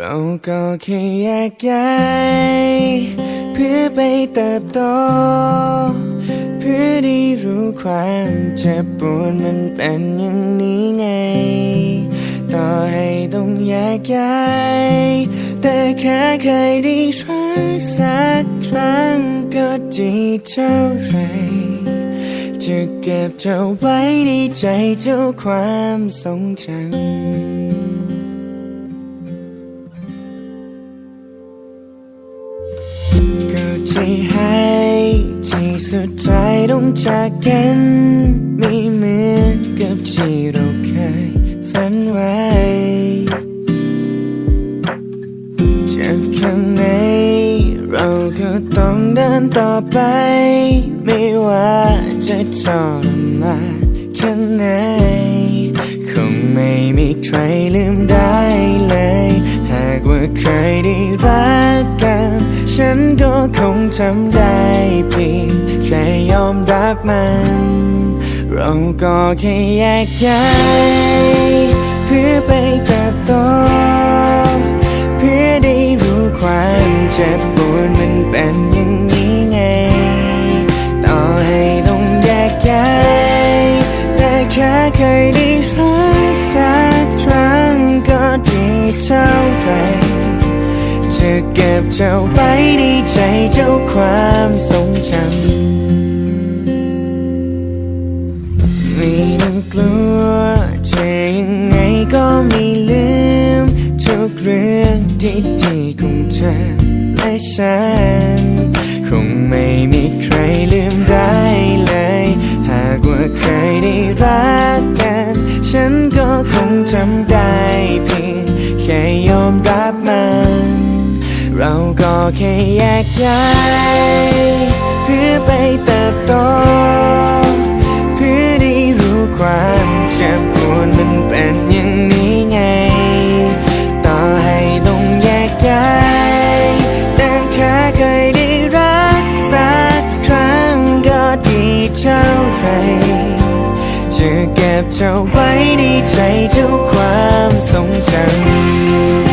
เราก็แค่แยกย้ายเพื่อไปเติบโตเพื่อได้รู้ความเจ็บปวดมันเป็นอย่างนี้ไง ต่อให้ต้องแยกย้ายแต่แค่เคยได้รักสักครั้งก็ดีเท่าไรจะเก็บเจ้าไว้ในใจเจ้าความทรงจำ ก็ที่ให้ชีสุดท้ายต้องจากกัน ไม่เหมือนกับที่เราเคยฝันไว้เจ็บแค่ไหนเราก็ต้องเดินต่อไป ไม่ว่าจะทรมานแค่ไหนคงไม่มีใครลืมได้เลย หากว่าเคยได้รัก ฉันก็คงทำได้เพียงแค่ยอมรับมัน เราก็แค่แยกย้ายเพื่อไปเติบโตเพื่อได้รู้ความเจ็บปวดมันเป็นอย่างนี้ไง ต่อให้ต้องแยกย้ายแต่แค่เคยได้รักสักครั้งก็ดีเท่าไหร จะเก็บเจ้าไว้ในใจเจ้าความทรงจำไม่ต้องกลัวจะยังไงก็ไม่ลืมทุกเรื่องดีๆของเธอและฉัน คงไม่มีใครลืมได้เลย หากว่าเคยได้รัก เราก็แค่แยกย้ายเพื่อไปเติบโตเพื่อได้รู้ความเจ็บปวดมันเป็นอย่างนี้ไง ต่อให้ต้องแยกย้ายแต่แค่เคยได้รักสักครั้งก็ดีเท่าไรจะเก็บเจ้าไว้ในใจเจ้าความทรงจำ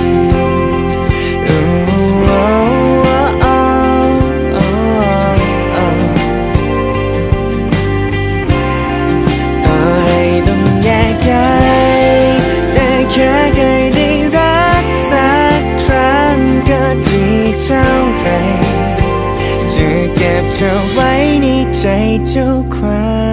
เก็บเธอไว้ในใจเจ้าความทรงจำ